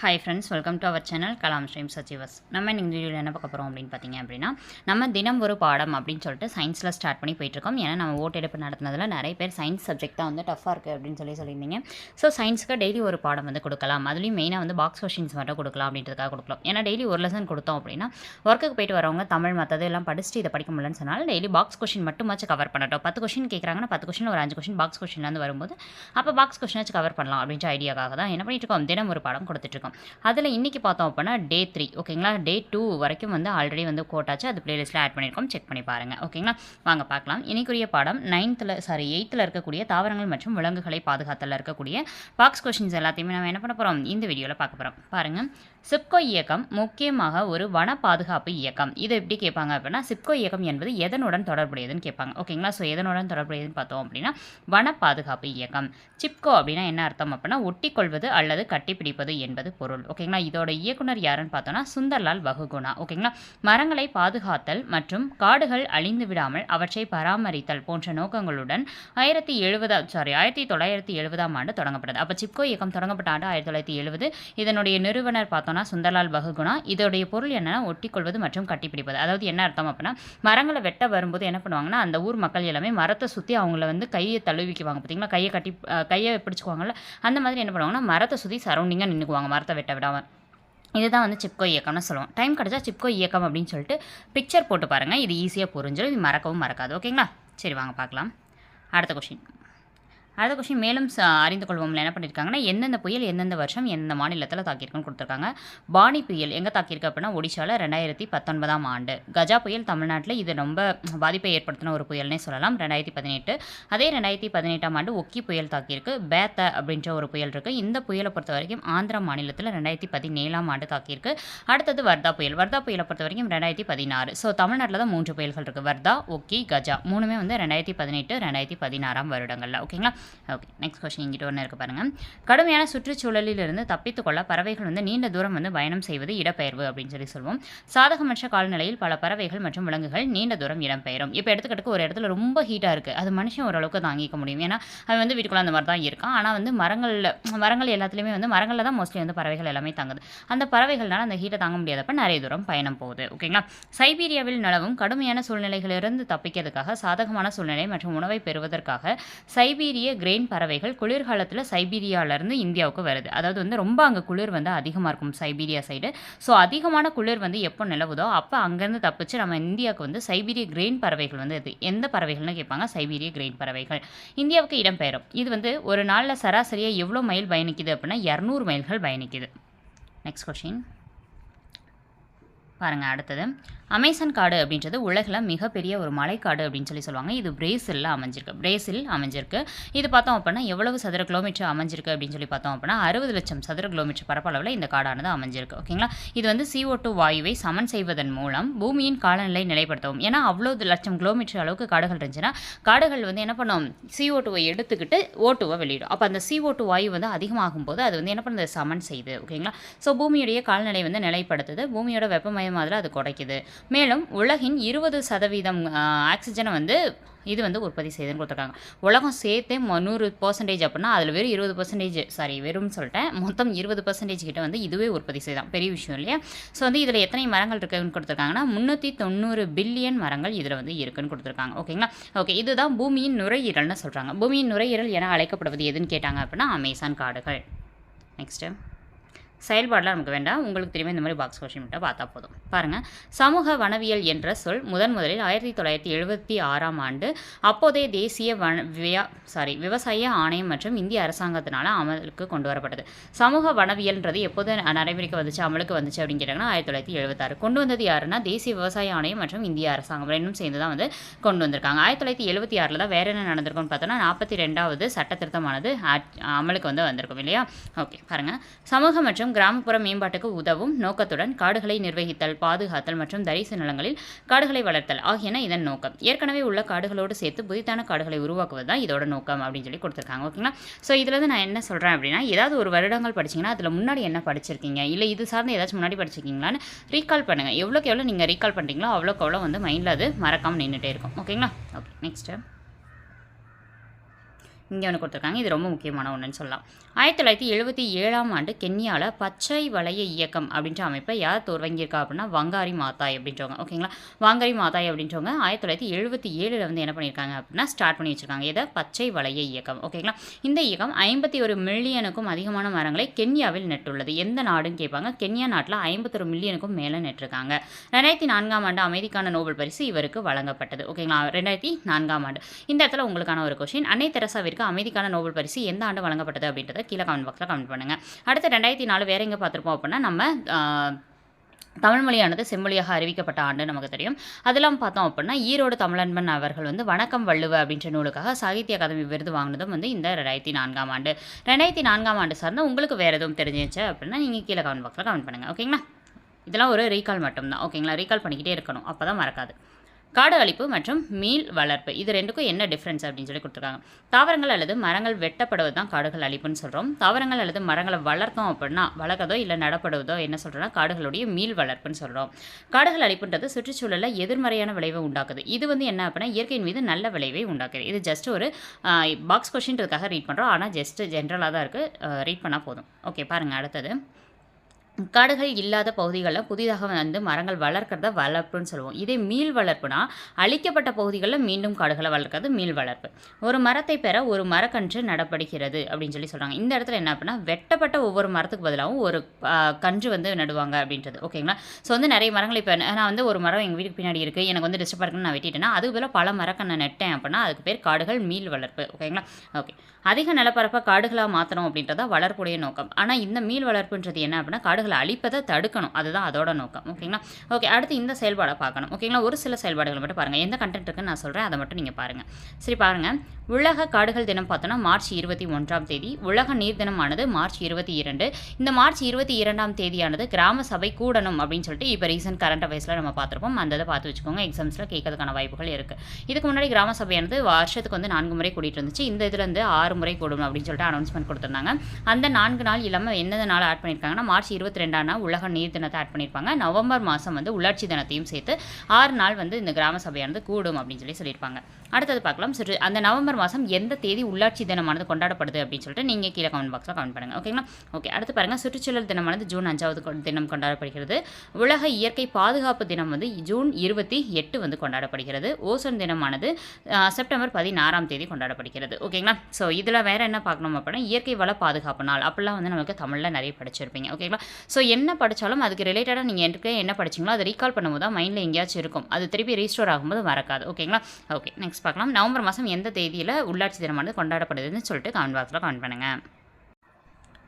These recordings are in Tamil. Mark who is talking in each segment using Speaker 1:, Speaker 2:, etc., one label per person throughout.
Speaker 1: Hi friends welcome to our channel Kalam stream சச்சிவஸ் நம்ம இந்த வீடியோவில் என்ன பார்க்க போகிறோம் அப்படின்னு பார்த்தீங்க அப்படின்னா நம்ம தினம் ஒரு பாடம் அப்படின்னு சொல்லிட்டு சயின்ஸில் ஸ்டார்ட் பண்ணி போயிட்டுருக்கோம் ஏன்னா நம்ம ஓட்டெடுப்பு நடத்தினதில் நிறைய பேர் சயின்ஸ் சப்ஜெக்ட் தான் வந்து டஃப்பாக இருக்குது அப்படின்னு சொல்லி சொல்லியிருந்தீங்க. ஸோ சயின்ஸ்க்கு டெய்லி ஒரு பாடம் வந்து கொடுக்கலாம். அதுலேயும் மெயினாக வந்து பாக்ஸ் கொஷின்ஸ் மட்டும் கொடுக்கலாம் அப்படின்றதுக்காக கொடுக்கலாம். ஏன்னா டெய்லி ஒரு லெசன் கொடுத்தோம் அப்படின்னா ஒர்க்குக்கு போயிட்டு வரவங்க தமிழ் மற்றது எல்லாம் படிச்சுட்டு இதை படிக்க முடியலன்னு சொன்னால் டெய்லி பாக்ஸ் கொஷின் மட்டுமாச்சும் கவர் பண்ணட்டும். பத்து கொஷின் கேட்குறாங்கன்னா பத்து கொஷின் ஒரு அஞ்சு கொஷின் பாக்ஸ் கொஷின்லேருந்து வரும்போது அப்போ பாக்ஸ் கொஷினாச்சும் கவர் பண்ணலாம் அப்படின்ற ஐடியாக்காக தான் என்ன பண்ணிட்டு இருக்கோம்? தினம் ஒரு பாடம் கொடுத்துட்ருக்கோம் அதில் இன்றைக்கி பார்த்தோம் அப்படின்னா டே த்ரீ ஓகேங்களா டே டூ வரைக்கும் வந்து ஆல்ரெடி வந்து கோட்டாச்சு அது பிளேலிஸ்ட்டில் ஆட் பண்ணியிருக்கோம். செக் பண்ணி பாருங்கள் ஓகேங்களா வாங்க பார்க்கலாம். இன்றைக்குரிய பாடம் நைன்த்தில் சாரி எயித்தில் இருக்கக்கூடிய தாவரங்கள் மற்றும் விலங்குகளை பாதுகாத்தலில் இருக்கக்கூடிய பாக்ஸ் கொஷின்ஸ் எல்லாத்தையுமே நம்ம என்ன பண்ண போகிறோம் இந்த வீடியோவில் பார்க்க போகிறோம் பாருங்கள் சிப்கோ இயக்கம் முக்கியமாக ஒரு வன பாதுகாப்பு இயக்கம். இது எப்படி கேட்பாங்க அப்படின்னா சிப்கோ இயக்கம் என்பது எதனுடன் தொடர்புடையதுன்னு கேட்பாங்க ஓகேங்களா ஸோ எதனுடன் தொடர்புடையதுன்னு பார்த்தோம் அப்படின்னா வன பாதுகாப்பு இயக்கம். சிப்கோ அப்படின்னா என்ன அர்த்தம் அப்படின்னா ஒட்டிக்கொள்வது அல்லது கட்டிப்பிடிப்பது என்பது பொருள் ஓகேங்களா இதோட இயக்குனர் யாருன்னு பார்த்தோம்னா சுந்தர்லால் பகுகுணா ஓகேங்களா மரங்களை பாதுகாத்தல் மற்றும் காடுகள் அழிந்து விடாமல் அவற்றை பராமரித்தல் போன்ற நோக்கங்களுடன் ஆயிரத்தி எழுபதாம் சாரி ஆயிரத்தி தொள்ளாயிரத்தி எழுபதாம் ஆண்டு தொடங்கப்பட்டது. அப்போ சிப்கோ இயக்கம் தொடங்கப்பட்ட ஆண்டு ஆயிரத்தி தொள்ளாயிரத்தி எழுபது இதனுடைய நிறுவனர் பார்த்தோன்னா சுந்தர்லால் பகுகுணா இதோடைய பொருள் என்னென்னா ஒட்டிக்கொள்வது மற்றும் கட்டிப்பிடிப்பது. அதாவது என்ன அர்த்தம் அப்படின்னா மரங்களை வெட்ட வரும்போது என்ன பண்ணுவாங்கன்னா அந்த ஊர் மக்கள் எல்லாமே மரத்தை சுற்றி அவங்கள வந்து கையை தழுவிக்குவாங்க பார்த்தீங்களா கையை கட்டி கையை பிடிச்சிக்குவாங்கல்ல? அந்த மாதிரி என்ன பண்ணுவாங்கன்னா மரத்தை சுற்றி சரௌண்டிங்காக நின்றுக்குவாங்க மரத்தை வெட்ட விடாமல். இதுதான் வந்து சிப்கோ இயக்கம்னு சொல்லுவோம். டைம் கிடச்சா சிப்கோ இயக்கம் அப்படின்னு சொல்லிட்டு பிக்சர் போட்டு பாருங்கள் இது ஈஸியாக புரிஞ்சிடும் இது மறக்கவும் மறக்காது. ஓகேங்களா? சரி வாங்க பார்க்கலாம். அடுத்த கொஷின் அடுத்த கொஷின் மேலும் அறிந்து கொள்வோம்ல. என்ன பண்ணியிருக்காங்கன்னா எந்தெந்த புயல் எந்தெந்த வருஷம் எந்த மாநிலத்தில் தாக்கியிருக்குன்னு கொடுத்துருக்காங்க. பாணி புயல் எங்கே தாக்கியிருக்கு அப்படின்னா ஒடிஷாவில் ரெண்டாயிரத்தி பத்தொன்பதாம் ஆண்டு. கஜா புயல் தமிழ்நாட்டில் இது ரொம்ப பாதிப்பை ஏற்படுத்தின ஒரு புயல்னே சொல்லலாம். ரெண்டாயிரத்தி பதினெட்டு. அதே ரெண்டாயிரத்தி பதினெட்டாம் ஆண்டு ஒக்கி புயல் தாக்கியிருக்கு. பேத்த அப்படின்ற ஒரு புயல் இருக்குது இந்த புயலை பொறுத்த வரைக்கும் ஆந்திரா மாநிலத்தில் ரெண்டாயிரத்தி பதினேழாம் ஆண்டு தாக்கியிருக்கு. அடுத்தது வர்தா புயல். வர்தா புயலை பொறுத்த வரைக்கும் ரெண்டாயிரத்தி பதினாறு. ஸோ தமிழ்நாட்டில் தான் மூன்று புயல்கள் இருக்குது வர்தா ஒக்கி கஜா. மூணுமே வந்து ரெண்டாயிரத்தி பதினெட்டு ரெண்டாயிரத்தி பதினாறாம் வருடங்களில். ஓகேங்களா? ஓகே நெக்ஸ்ட் கொஸ்டின் இங்கிட்ட ஒன்று இருக்குது பாருங்கள் கடுமையான சுற்றுச்சூழலிலிருந்து தப்பித்துக்கொள்ள பறவைகள் வந்து நீண்ட தூரம் வந்து பயணம் செய்வது இடப்பெயர்வு அப்படின்னு சொல்லி சொல்லுவோம் சாதகமற்ற காலநிலையில் பல பறவைகள் மற்றும் விலங்குகள் நீண்ட தூரம் இடம்பெயரும். இப்போ எடுத்துக்கிட்டு ஒரு இடத்துல ரொம்ப ஹீட்டாக இருக்குது அது மனுஷன் ஓரளவுக்கு தாங்கிக்க முடியும். ஏன்னா அவன் வந்து வீட்டுக்குள்ள அந்த மாதிரி தான் இருக்கான். ஆனால் வந்து மரங்களில் மரங்கள் எல்லாத்துலேயுமே வந்து மரங்களில் தான் மோஸ்ட்லி வந்து பறவைகள் எல்லாமே தாங்குது. அந்த பறவைகள்னால அந்த ஹீட்டை தாங்க முடியாதப்ப நிறைய தூரம் பயணம் போகுது. ஓகேங்களா சைபீரியாவில் நிலவும் கடுமையான சூழ்நிலைகளிலிருந்து தப்பிக்கிறதுக்காக சாதகமான சூழ்நிலை மற்றும் உணவை பெறுவதற்காக சைபீரிய கிரெயின் பறவைகள் குளிர்காலத்தில் சைபீரியாவிலேருந்து இந்தியாவுக்கு வருது. அதாவது வந்து ரொம்ப அங்கே குளிர் வந்து அதிகமாக இருக்கும் சைபீரியா சைடு ஸோ அதிகமான குளிர் வந்து எப்போ நிலவுதோ அப்போ அங்கேருந்து தப்பிச்சு நம்ம இந்தியாவுக்கு வந்து சைபீரிய கிரெயின் பறவைகள் வந்து இது. எந்த பறவைகள்னு கேட்பாங்க சைபீரிய கிரெயின் பறவைகள். இந்தியாவுக்கு இடம்பெயரும். இது வந்து ஒரு நாளில் சராசரியாக எவ்வளோ மைல் பயணிக்குது அப்படின்னா இரநூறு மைல்கள் பயணிக்குது. நெக்ஸ்ட் கொஷின் பாருங்கள் அடுத்தது. அமேசான் காடு அப்படின்றது உலகில் மிகப்பெரிய ஒரு மலைக்காடு அப்படின்னு சொல்லி சொல்லுவாங்க. இது பிரேசிலில் அமைஞ்சிருக்கு. பிரேசில் அமைஞ்சிருக்கு. இது பார்த்தோம் அப்படின்னா எவ்வளவு சதுர கிலோமீட்டர் அமைஞ்சிருக்கு அப்படின்னு சொல்லி பார்த்தோம் அப்படின்னா அறுபது லட்சம் சதுர கிலோமீட்டர் பரப்பளவில் இந்த காடானது அமைஞ்சிருக்கு. ஓகேங்களா? இது வந்து சிஓ டூ வாயுவை சமன் செய்வதன் மூலம் பூமியின் காலநிலை நிலைப்படுத்தவும். ஏன்னா அவ்வளோ லட்சம் கிலோமீட்டர் அளவுக்கு காடுகள் இருந்துச்சுன்னா காடுகள் வந்து என்ன பண்ணும்? சிஓ டூவை எடுத்துக்கிட்டு ஓட்டுவை வெளியிடும். அப்போ அந்த சிஓ டூ வாயு வந்து அதிகமாகும் போது அது வந்து என்ன பண்ணுது? சமன் செய்யுது ஓகேங்களா? ஸோ பூமியுடைய காலநிலை வந்து நிலைப்படுத்துது. பூமியோட வெப்பமயமாதல அது குறைக்குது. மேலும் உலகின் இருபது சதவீதம் ஆக்சிஜனை வந்து இது வந்து உற்பத்தி செய்யுதுன்னு கொடுத்துருக்காங்க. உலகம் சேர்த்தே நூறு பர்சன்டேஜ் அப்படின்னா அதில் வெறும் இருபது பர்சன்டேஜ் சாரி வெறும் சொல்லிட்டேன். மொத்தம் இருபது பர்சன்டேஜ் கிட்ட வந்து இதுவே உற்பத்தி செய்தான் பெரிய விஷயம் இல்லையா? ஸோ வந்து இதில் எத்தனை மரங்கள் இருக்குன்னு கொடுத்துருக்காங்கன்னா முந்நூற்றி தொண்ணூறு பில்லியன் மரங்கள் இதில் வந்து இருக்குன்னு கொடுத்துருக்காங்க. ஓகேங்களா? ஓகே இதுதான் பூமியின் நுரையீரல்னு சொல்கிறாங்க பூமியின் நுரையீரல் என அழைக்கப்படுவது எதுன்னு கேட்டாங்க அப்படின்னா அமேசான் காடுகள். நெக்ஸ்ட்டு செயல்பாடெலாம் நமக்கு வேண்டாம். உங்களுக்கு தெரியுமா இந்த மாதிரி பாக்ஸ் கொஷின் மட்டும் பார்த்தா போதும். பாருங்கள் சமூக வனவியல் என்ற சொல் முதன் முதலில் ஆயிரத்தி தொள்ளாயிரத்தி எழுபத்தி ஆறாம் ஆண்டு அப்போதைய தேசிய வன வியா சாரி விவசாய ஆணையம் மற்றும் இந்திய அரசாங்கத்தினால அமலுக்கு கொண்டு வரப்பட்டது. சமூக வனவியல்ன்றது எப்போது நடைமுறைக்கு வந்துச்சு அமலுக்கு வந்துச்சு அப்படின்னு கேட்டாங்கன்னா ஆயிரத்தி தொள்ளாயிரத்தி எழுபத்தாறு கொண்டு வந்தது யாருன்னா தேசிய விவசாய ஆணையம் மற்றும் இந்திய அரசாங்கம். ரெண்டும் சேர்ந்து தான் வந்து கொண்டு வந்திருக்காங்க. ஆயிரத்தி தொள்ளாயிரத்தி எழுபத்தி ஆறில் தான் வேற என்ன நடந்திருக்கும்னு பார்த்தோன்னா நாற்பத்தி ரெண்டாவது சட்ட திருத்தமானது அமலுக்கு வந்து வந்திருக்கும் இல்லையா? ஓகே பாருங்கள் சமூக மற்றும் கிராமப்புற மேம்பாட்டுக்கு உதவும் நோக்கத்துடன் காடுகளை நிர்வகித்தல் பாதுகாத்தல் மற்றும் தரிசு நிலங்களில் காடுகளை வளர்த்தல் ஆகியன இதன் நோக்கம். ஏற்கனவே உள்ள காடுகளோடு சேர்த்து புதிதான காடுகளை உருவாக்குவது தான் இதோட நோக்கம் அப்படின்னு சொல்லி கொடுத்துருக்காங்க. ஓகேங்களா ஸோ இதில் நான் என்ன சொல்கிறேன் அப்படின்னா ஏதாவது ஒரு வருடங்கள் படிச்சீங்கன்னா அதில் முன்னாடி என்ன படிச்சிருக்கீங்க? இல்லை இது சார்ந்து ஏதாச்சும் முன்னாடி படிச்சிருக்கீங்களான்னு ரீகால் பண்ணுங்கள் எவ்வளோக்கு எவ்வளோ நீங்கள் ரீகால் பண்ணுறீங்களோ அவ்வளோக்கு அவ்வளோ வந்து மைண்டில் அது மறக்காமல் நின்றுட்டே இருக்கும். ஓகேங்களா ஓகே நெக்ஸ்ட்டு இங்கே ஒன்று கொடுத்துருக்காங்க. இது ரொம்ப முக்கியமான ஒன்றுன்னு சொல்லலாம். ஆயிரத்தி தொள்ளாயிரத்தி எழுபத்தி ஏழாம் ஆண்டு கென்யாவில் பச்சை வளைய இயக்கம் அப்படின்ற அமைப்பை யார் துவங்கியிருக்கா அப்படின்னா வங்காரி மாதாய் அப்படின்றவங்க. ஓகேங்களா? வங்காரி மாதாய் அப்படின்றவங்க ஆயிரத்தி தொள்ளாயிரத்தி எழுபத்தி ஏழில் வந்து என்ன பண்ணியிருக்காங்க அப்படின்னா ஸ்டார்ட் பண்ணி வச்சுருக்காங்க. இதை பச்சை வளைய இயக்கம். ஓகேங்களா? இந்த இயக்கம் ஐம்பத்தி ஒரு மில்லியனுக்கும் அதிகமான மரங்களை கென்யாவில் நட்டுள்ளது. எந்த நாடுன்னு கேட்பாங்க. கென்யா நாட்டில் ஐம்பத்தொரு மில்லியனுக்கும் மேலே நட்டிருக்காங்க. ரெண்டாயிரத்தி நான்காம் ஆண்டு அமைதிக்கான நோபல் பரிசு இவருக்கு வழங்கப்பட்டது. ஓகேங்களா? ரெண்டாயிரத்தி நான்காம் ஆண்டு. இந்த இடத்துல உங்களுக்கான ஒரு கொஷின் அன்னை தெரசாவிற்கு அமைதிக்கான நோபல் பரிசு எந்த ஆண்டு வழங்கப்பட்டது அப்படின்றத கீழே கமெண்ட் பாக்ஸில் கமெண்ட் பண்ணுங்கள் அடுத்து ரெண்டாயிரத்தி நாலு வேற எங்கே பார்த்துருப்போம் அப்படின்னா நம்ம தமிழ்மொழியானது தமிழ் மொழியானது செம்மொழியாக அறிவிக்கப்பட்ட ஆண்டு நமக்கு தெரியும். அதெல்லாம் பார்த்தோம் அப்படின்னா ஈரோடு தமிழன்பன் அவர்கள் வந்து வணக்கம் வள்ளுவ அப்படின்ற நூலுக்காக சாகித்ய அகாதமி விருது வாங்கினதும் வந்து இந்த ரெண்டாயிரத்தி நான்காம் ஆண்டு. ரெண்டாயிரத்தி நான்காம் ஆண்டு சார்ந்த உங்களுக்கு வேறு எதுவும் தெரிஞ்சிச்சு அப்படின்னா நீங்கள் கீழே கமெண்ட் பாக்ஸில் கமெண்ட் பண்ணுங்கள் ஓகேங்களா? இதெல்லாம் ஒரு ரீகால் மட்டும்தான். ஓகேங்களா? ரீகால் பண்ணிக்கிட்டே இருக்கணும். அப்போ தான் மறக்காது. காடு அழிப்பு மற்றும் மீள் வளர்ப்பு. இது ரெண்டுக்கும் என்ன டிஃப்ரென்ஸ் அப்படின்னு சொல்லி கொடுத்துருக்காங்க. தாவரங்கள் அல்லது மரங்கள் வெட்டப்படுவது தான் காடுகள் அழிப்புன்னு சொல்கிறோம் தாவரங்கள் அல்லது மரங்களை வளர்த்தோம் அப்படின்னா வளர்க்கதோ இல்லை நடப்படுவதோ என்ன சொல்கிறோன்னா காடுகளுடைய மீள் வளர்ப்புன்னு சொல்கிறோம் காடுகள் அழிப்புன்றது சுற்றுச்சூழலில் எதிர்மறையான விளைவை உண்டாக்குது. இது வந்து என்ன அப்படின்னா இயற்கையின் மீது நல்ல விளைவை உண்டாக்குது. இது ஜஸ்ட் ஒரு பாக்ஸ் கொஷின்றதுக்காக ரீட் பண்ணுறோம் ஆனால் ஜஸ்ட் ஜென்ரலாக தான் இருக்குது ரீட் பண்ணால் போதும். ஓகே பாருங்கள் அடுத்தது. காடுகள் இல்லாத பகுதிகளில் புதிதாக வந்து மரங்கள் வளர்க்கறத வளர்ப்புன்னு சொல்லுவோம். இதே மீள் வளர்ப்புனா அழிக்கப்பட்ட பகுதிகளில் மீண்டும் காடுகளை வளர்க்கறது மீள் வளர்ப்பு. ஒரு மரத்தை பெற ஒரு மரக்கன்று நடப்படுகிறது அப்படின்னு சொல்லி சொல்கிறாங்க இந்த இடத்துல என்ன அப்படின்னா வெட்டப்பட்ட ஒவ்வொரு மரத்துக்கு பதிலாகவும் ஒரு கன்று வந்து நடுவாங்க அப்படின்றது. ஓகேங்களா ஸோ வந்து நிறைய மரங்கள் இப்போ நான் வந்து ஒரு மரம் எங்கள் வீட்டுக்கு பின்னாடி இருக்குது எனக்கு வந்து டிஸ்டர்பாக இருக்குன்னு நான் வெட்டிட்டேன்னா அதுக்கு பதிலாக பல மரக்கண்ணை நட்டேன் அப்படின்னா அதுக்கு பேர் காடுகள் மீள் வளர்ப்பு. ஓகேங்களா ஓகே அதிக நிலப்பரப்பை காடுகளாக மாற்றணும் அப்படின்றதா வளர்ப்புடைய நோக்கம். ஆனால் இந்த மீள் வளர்ப்புன்றது என்ன அப்படின்னா காடுகள் அழிப்பதை தடுக்கணும். அதுதான் அதோட நோக்கம். ஓகேங்களா? ஓகே அடுத்து இந்த செயல்பாடை பார்க்கணும். ஓகேங்களா? ஒரு சில செயல்பாடுகளை மட்டும் பாருங்கள் எந்த கண்டென்ட் இருக்குன்னு நான் சொல்கிறேன் அதை மட்டும் நீங்கள் பாருங்கள் சரி பாருங்கள் உலக காடுகள் தினம் பார்த்தோன்னா மார்ச் இருபத்தி ஒன்றாம் தேதி உலக நீர் தினமானது மார்ச் இருபத்தி இரண்டு. இந்த மார்ச் இருபத்தி இரண்டாம் தேதியானது கிராம சபை கூடணும் அப்படின்னு சொல்லிட்டு இப்போ ரீசன்ட் கரண்ட் அஃபேர்ஸில் நம்ம பார்த்துருப்போம். அந்த இதை பார்த்து வச்சுக்கோங்க. எக்ஸாம்ஸில் கேட்கறதுக்கான வாய்ப்புகள் இருக்குது இதுக்கு முன்னாடி கிராம சபையானது வருஷத்துக்கு வந்து நான்கு முறை கூட்டிகிட்டு இருந்துச்சு. இந்த இதுலேருந்து ஆறு முறை கூடும் அப்படின்னு சொல்லிட்டு அனௌன்ஸ்மெண்ட் கொடுத்துருந்தாங்க. அந்த நான்கு நாள் இல்லாமல் எந்தெந்த நாள் ஆட் பண்ணியிருக்காங்கன்னா மார்ச் இருபத்தி ரெண்டாம் நாள் உலக நீர் தினத்தை ஆட் பண்ணியிருப்பாங்க நவம்பர் மாதம் வந்து உள்ளாட்சி தினத்தையும் சேர்த்து ஆறு நாள் வந்து இந்த கிராம சபையானது கூடும் அப்படின்னு சொல்லி சொல்லியிருப்பாங்க. அடுத்தது பார்க்கலாம். சுற்று அந்த நவம்பர் மாதம் எந்த தேதி உள்ளாட்சி தினமானது கொண்டாடப்படுது அப்படின்னு சொல்லிட்டு நீங்கள் கீழே கமெண்ட் பாக்ஸில் கமெண்ட் பண்ணுங்கள் ஓகேங்களா ஓகே அடுத்து பாருங்கள் சுற்றுச்சூழல் தினமானது ஜூன் அஞ்சாவது தினம் கொண்டாடப்படுகிறது. உலக இயற்கை பாதுகாப்பு தினம் வந்து ஜூன் இருபத்தி எட்டு வந்து கொண்டாடப்படுகிறது. ஓசோன் தினமானது செப்டம்பர் பதினாறாம் தேதி கொண்டாடப்படுகிறது. ஓகேங்களா ஸோ இதில் வேறு என்ன பார்க்கணும் அப்படின்னா இயற்கை வள பாதுகாப்பு நாள். அப்படிலாம் வந்து நமக்கு தமிழில் நிறைய படிச்சிருப்பீங்க. ஓகேங்களா ஸோ என்ன படித்தாலும் அதுக்கு ரிலேட்டடாக நீங்கள் எனக்கு என்ன படிச்சீங்களோ அதை ரீகால் பண்ணும்போது தான் மைண்டில் எங்கேயாச்சும் இருக்கும். அது திருப்பி ரீஸ்டோர் ஆகும்போது மறக்காது. ஓகேங்களா ஓகே நெக்ஸ்ட் பார்க்கலாம். நவம்பர் மாதம் எந்த தேதியில் உள்ளாட்சி தினமானது கொண்டாடப்படுதுன்னு சொல்லிட்டு கமெண்ட் பாக்ஸில் கமெண்ட் பண்ணுங்கள்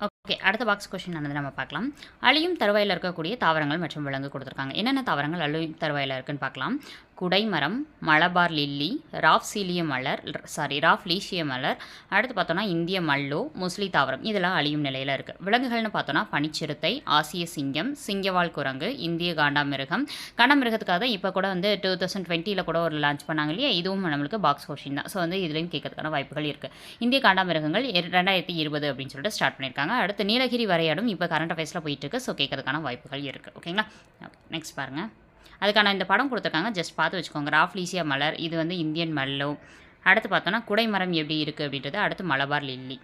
Speaker 1: ஓகே அடுத்த பாக்ஸ் கொஷின் நடந்து நம்ம பார்க்கலாம். அழியும் தருவாயில் இருக்கக்கூடிய தாவரங்கள் மற்றும் விலங்கு கொடுத்துருக்காங்க. என்னென்ன தாவரங்கள் அழியும் தருவாயில் இருக்குன்னு பார்க்கலாம். குடைமரம் மலபார் லில்லி ராஃப் சீலிய மலர் சாரி ராஃப் லீஷிய மலர் அடுத்து பார்த்தோன்னா இந்திய மல்லோ முஸ்லி தாவரம் இதெல்லாம் அழியும் நிலையில் இருக்குது விலங்குகள்னு பார்த்தோன்னா பனிச்சிறுத்தை ஆசிய சிங்கம் சிங்கவால் குரங்கு இந்திய காண்டாமிருகம் காண்டாமிருகத்துக்காக தான் இப்போ கூட வந்து டூ தௌசண்ட் டுவெண்ட்டியில் கூட ஒரு லான்ச் பண்ணாங்க இல்லையா? இதுவும் நம்மளுக்கு பாக்ஸ் கொஷின் தான். ஸோ வந்து இதுலேயும் கேட்கறதுக்கான வாய்ப்புகள் இருக்குது இந்திய காண்டாமிருகங்கள் இர- ரெண்டாயிரத்தி இருபது அப்படின்னு சொல்லிட்டு ஸ்டார்ட் பண்ணியிருக்காங்க. அடுத்து நீலகிரி வரையாடும் இப்போ கரண்ட் அஃபேர்ஸில் போயிட்டு இருக்கு. ஸோ கேட்கறதுக்கான வாய்ப்புகள் இருக்குது ஓகேங்களா நெக்ஸ்ட் பாருங்கள் அதுக்கான இந்த படம் கொடுத்துருக்காங்க. ஜஸ்ட் பார்த்து வச்சுக்கோங்க. ராஃப்லீசியா மலர் இது வந்து இந்தியன் மல்லோ. அடுத்து பார்த்தோன்னா குடைமரம் எப்படி இருக்குது அப்படின்றது அடுத்து மலபார் லில்லி.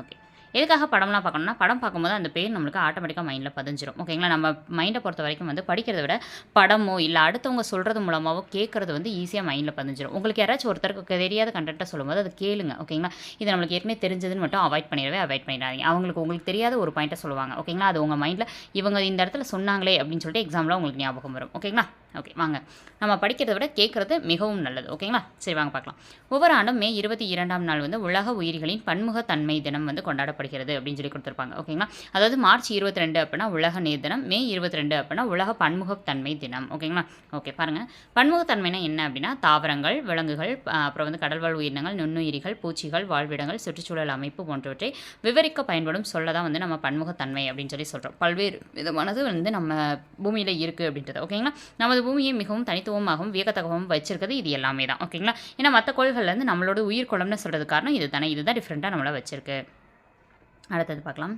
Speaker 1: ஓகே எதுக்காக படம்லாம் பார்க்கணும்னா படம் பார்க்கும்போது அந்த பேர் நம்மளுக்கு ஆட்டோமேட்டிக்காக மைண்டில் பதிஞ்சிரும். ஓகேங்களா நம்ம மைண்டை பொறுத்த வரைக்கும் வந்து படிக்கிறத விட படமோ இல்லை அடுத்தவங்க சொல்கிறது மூலமாகவோ கேட்குறது வந்து ஈஸியாக மைண்டில் பதிஞ்சிரும். உங்களுக்கு யாராச்சும் ஒருத்தருக்கு தெரியாத கண்டென்ட்டை சொல்லும்போது அதை கேளுங்க ஓகேங்களா இது நம்மளுக்கு ஏற்கனவே தெரிஞ்சதுன்னு மட்டும் அவாய்ட் பண்ணிடவே அவாய்ட் பண்ணிடாதீங்க. அவங்களுக்கு உங்களுக்கு தெரியாத ஒரு பாயிண்ட்டை சொல்லுவாங்க ஓகேங்களா அது உங்கள் மைண்டில் இவங்க இந்த இடத்துல சொன்னாங்களே அப்படின்னு சொல்லிட்டு எக்ஸாமில் உங்களுக்கு ஞாபகம் வரும் ஓகேங்களா ஓகே வாங்க. நம்ம படிக்கிறத விட கேட்குறது மிகவும் நல்லது. ஓகேங்களா சரி வாங்க பார்க்கலாம். ஒவ்வொரு ஆண்டும் மே இருபத்தி இரண்டாம் நாள் வந்து உலக உயிரிகளின் பன்முகத்தன்மை தினம் வந்து கொண்டாடப்படுகிறது அப்படின்னு சொல்லி கொடுத்துருப்பாங்க. ஓகேங்களா அதாவது மார்ச் இருபத்தி ரெண்டு அப்படின்னா உலக நீர் தினம் மே இருபத்தி ரெண்டு அப்படின்னா உலக பன்முகத்தன்மை தினம். ஓகேங்களா ஓகே பாருங்கள் பன்முகத்தன்மைனா என்ன அப்படின்னா தாவரங்கள் விலங்குகள் அப்புறம் வந்து கடல்வாழ் உயிரினங்கள் நுண்ணுயிரிகள் பூச்சிகள் வாழ்விடங்கள் சுற்றுச்சூழல் அமைப்பு போன்றவற்றை விவரிக்க பயன்படும் சொல்ல தான் வந்து நம்ம பன்முகத்தன்மை அப்படின்னு சொல்லி சொல்கிறோம் பல்வேறு விதமானது வந்து நம்ம பூமியில் இருக்குது அப்படின்றது. ஓகேங்களா நமது பூமியை மிகவும் தனித்துவமாகவும் வியக்கத்தகவும் வச்சிருக்கிறது இது எல்லாமே தான். ஓகேங்களா ஏன்னா மற்ற கோள்கள்லேருந்து நம்மளோட உயிர் குளம்னு சொல்கிறது காரணம் இது தானே இதுதான் டிஃப்ரெண்ட்டாக நம்மளை வச்சிருக்கு. அடுத்தது பார்க்கலாம்.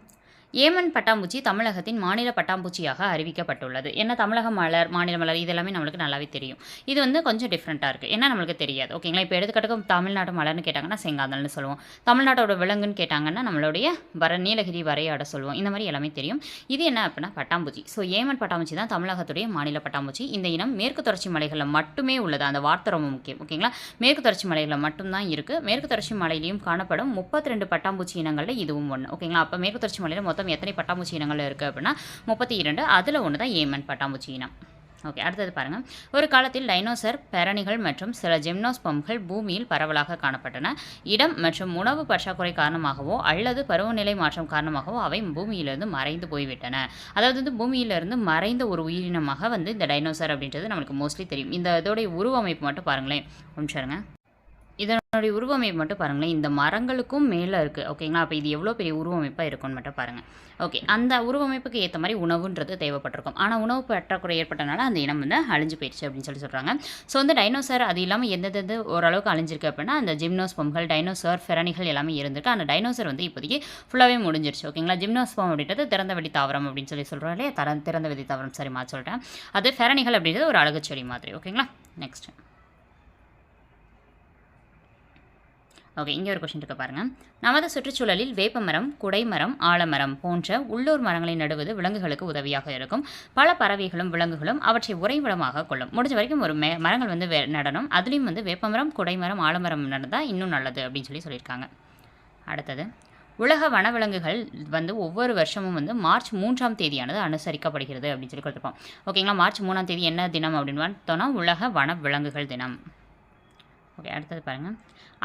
Speaker 1: ஏமன் பட்டாம்பூச்சி தமிழகத்தின் மாநில பட்டாம்பூச்சியாக அறிவிக்கப்பட்டுள்ளது. ஏன்னா தமிழக மலர் மாநில மலர் இதெல்லாமே நம்மளுக்கு நல்லாவே தெரியும். இது வந்து கொஞ்சம் டிஃப்ரெண்ட்டாக இருக்குது ஏன்னா நம்மளுக்கு தெரியாது. ஓகேங்களா இப்போ எடுத்துக்காட்டுக்கு தமிழ்நாடு மலர்னு கேட்டாங்கன்னா செங்காந்தல்னு சொல்லுவோம். தமிழ்நாட்டோட விலங்குன்னு கேட்டாங்கன்னா நம்மளுடைய வர நீலகிரி வரையாட சொல்லுவோம். இந்த மாதிரி எல்லாமே தெரியும். இது என்ன அப்படின்னா பட்டாம்பூச்சி. ஸோ ஏமன் பட்டாம்பூச்சி தான் தமிழகத்துடைய மாநில பட்டாம்பூச்சி. இந்த இனம் மேற்கு தொடர்ச்சி மலைகளில் மட்டுமே உள்ளது. அந்த வார்த்தை ரொம்ப முக்கியம். ஓகேங்களா மேற்கு தொடர்ச்சி மலைகளில் மட்டும்தான் இருக்குது மேற்கு தொடர்ச்சி மலையிலையும் காணப்படும் முப்பத்தி ரெண்டு பட்டாம்பூச்சி இனங்களில் இதுவும் ஒன்று ஓகேங்களா அப்போ மேற்கு தொடர்ச்சி மலையில் மொத்தம் எத்தனை பட்டாம்பூச்சி இனங்கள் இருக்குது அப்படின்னா முப்பத்தி இரண்டு. அதில் ஒன்று தான் ஏமன் பட்டாம்பூச்சி இனம். ஓகே அடுத்தது பாருங்கள் ஒரு காலத்தில் டைனோசர் பெரணிகள் மற்றும் சில ஜிம்னோஸ்பம்கள் பூமியில் பரவலாக காணப்பட்டன. இடம் மற்றும் உணவு பற்றாக்குறை காரணமாகவோ அல்லது பருவநிலை மாற்றம் காரணமாகவோ அவை பூமியிலிருந்து மறைந்து போய்விட்டன. அதாவது வந்து பூமியிலிருந்து மறைந்த ஒரு உயிரினமாக வந்து இந்த டைனோசர் அப்படின்றது நம்மளுக்கு மோஸ்ட்லி தெரியும். இந்த இதோடைய உருவமைப்பு மட்டும் பாருங்களேன். நிமிஷருங்க இதனுடைய உருவமைப்பு மட்டும் பாருங்களேன். இந்த மரங்களுக்கும் மேலே இருக்குது ஓகேங்களா அப்போ இது எவ்வளோ பெரிய உருவமைப்பாக இருக்கும்னு மட்டும் பாருங்கள் ஓகே அந்த உருவமைப்புக்கு ஏற்ற மாதிரி உணவுன்றது தேவைப்பட்டிருக்கும். ஆனால் உணவு பற்றாக்குறை ஏற்பட்டனால அந்த இனம் வந்து அழிஞ்சு போயிடுச்சு அப்படின்னு சொல்லி சொல்கிறாங்க ஸோ வந்து டைனோசர் அது இல்லாமல் எந்தெந்த ஓரளவுக்கு அழிஞ்சிருக்கு அப்படின்னா அந்த ஜிம்னோஸ்பம்கள் டைனோசர் ஃபெரணிகள் எல்லாமே இருந்திருக்கு. அந்த டைனோசர் வந்து இப்போதைக்கு ஃபுல்லாகவே முடிஞ்சிருச்சு. ஓகேங்களா ஜிம்னோஸ்பம் அப்படின்றது திறந்த வெளி தாவரம் அப்படின்னு சொல்லி சொல்கிறோம் இல்லையா? திறந்த வெளி தாவரம். சரி சொல்கிறேன் அது ஃபெரணிகள் அப்படின்றது ஒரு அழகு செடி மாதிரி ஓகேங்களா நெக்ஸ்ட் ஓகே இங்கே ஒரு கொஷின் இருக்க பாருங்கள் நமது சுற்றுச்சூழலில் வேப்பமரம் குடைமரம் ஆலமரம் போன்ற உள்ளூர் மரங்களை நடுவது விலங்குகளுக்கு உதவியாக இருக்கும். பல பறவைகளும் விலங்குகளும் அவற்றை உறைவிடமாக கொள்ளும். முடிஞ்ச வரைக்கும் ஒரு மே மரங்கள் வந்து வே நடனம் அதுலேயும் வந்து வேப்பமரம் குடைமரம் ஆலமரம் நடந்தால் இன்னும் நல்லது அப்படின்னு சொல்லி சொல்லியிருக்காங்க. அடுத்தது உலக வனவிலங்குகள் வந்து ஒவ்வொரு வருஷமும் வந்து மார்ச் மூன்றாம் தேதியானது அனுசரிக்கப்படுகிறது அப்படின்னு சொல்லி கொடுத்துருப்போம். ஓகேங்களா மார்ச் மூணாம் தேதி என்ன தினம் அப்படின்னு பார்த்தோன்னா உலக வனவிலங்குகள் தினம். ஓகே அடுத்தது பாருங்கள்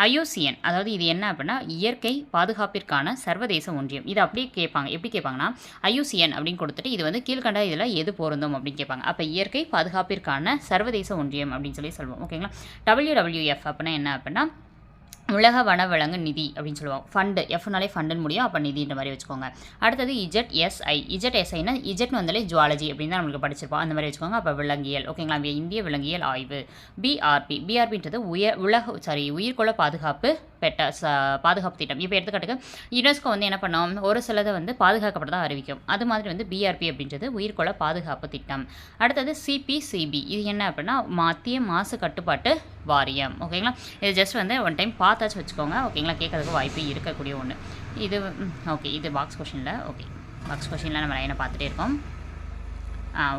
Speaker 1: ஐயோசியன் அதாவது இது என்ன அப்படின்னா இயற்கை பாதுகாப்பிற்கான சர்வதேச ஒன்றியம். இது அப்படியே கேட்பாங்க. எப்படி கேட்பாங்கன்னா ஐயோசியன் அப்படின்னு கொடுத்துட்டு இது வந்து கீழ்கண்ட இதில் எது பொருந்தும் அப்படின்னு கேட்பாங்க. அப்போ இயற்கை பாதுகாப்பிற்கான சர்வதேச ஒன்றியம் அப்படின்னு சொல்லி சொல்லுவோம். ஓகேங்களா? டபிள்யூடபிள்யூஎஃப் அப்படின்னா என்ன அப்படின்னா உலக வனவிலங்கு நிதி அப்படின்னு சொல்லுவாங்க. ஃபண்டு எஃப்னாலே ஃபண்டுன்னு முடியும். அப்போ நிதின்ற மாதிரி வச்சுக்கோங்க. அடுத்தது இஜெட் எஸ்ஐ இஜெட் எஸ்ஐனா இஜெட் வந்தாலே ஜுவாலஜி அப்படின்னு தான் நம்மளுக்கு படிச்சிருப்போம். அந்த மாதிரி வச்சுக்கோங்க. அப்போ விலங்கியல். ஓகேங்களா இந்திய விலங்கியல் ஆய்வு. பிஆர்பி பிஆர்பின்றது உயர் உலக சாரி உயிர்கோள பாதுகாப்பு பெட்ட ச பாதுகாப்பு திட்டம். இப்போ எடுத்துக்காட்டுக்கு யுனெஸ்கோ வந்து என்ன பண்ணோம்? ஒரு சிலதை வந்து பாதுகாக்கப்பட்டதாக அறிவிக்கும். அது மாதிரி வந்து பிஆர்பி அப்படின்றது உயிர்கோள பாதுகாப்பு திட்டம். அடுத்தது சிபிசிபி இது என்ன அப்படின்னா மத்திய மாசு கட்டுப்பாட்டு வாரியம். ஓகேங்களா இது ஜஸ்ட் வந்து ஒன் டைம் பார்த்தாச்சும் வச்சுக்கோங்க. ஓகேங்களா கேட்கறதுக்கு வாய்ப்பு இருக்கக்கூடிய ஒன்று இது ஓகே இது பாக்ஸ் கொஷினில் ஓகே பாக்ஸ் கொஷினில் நம்ம லைனை பார்த்துட்டே இருக்கோம்.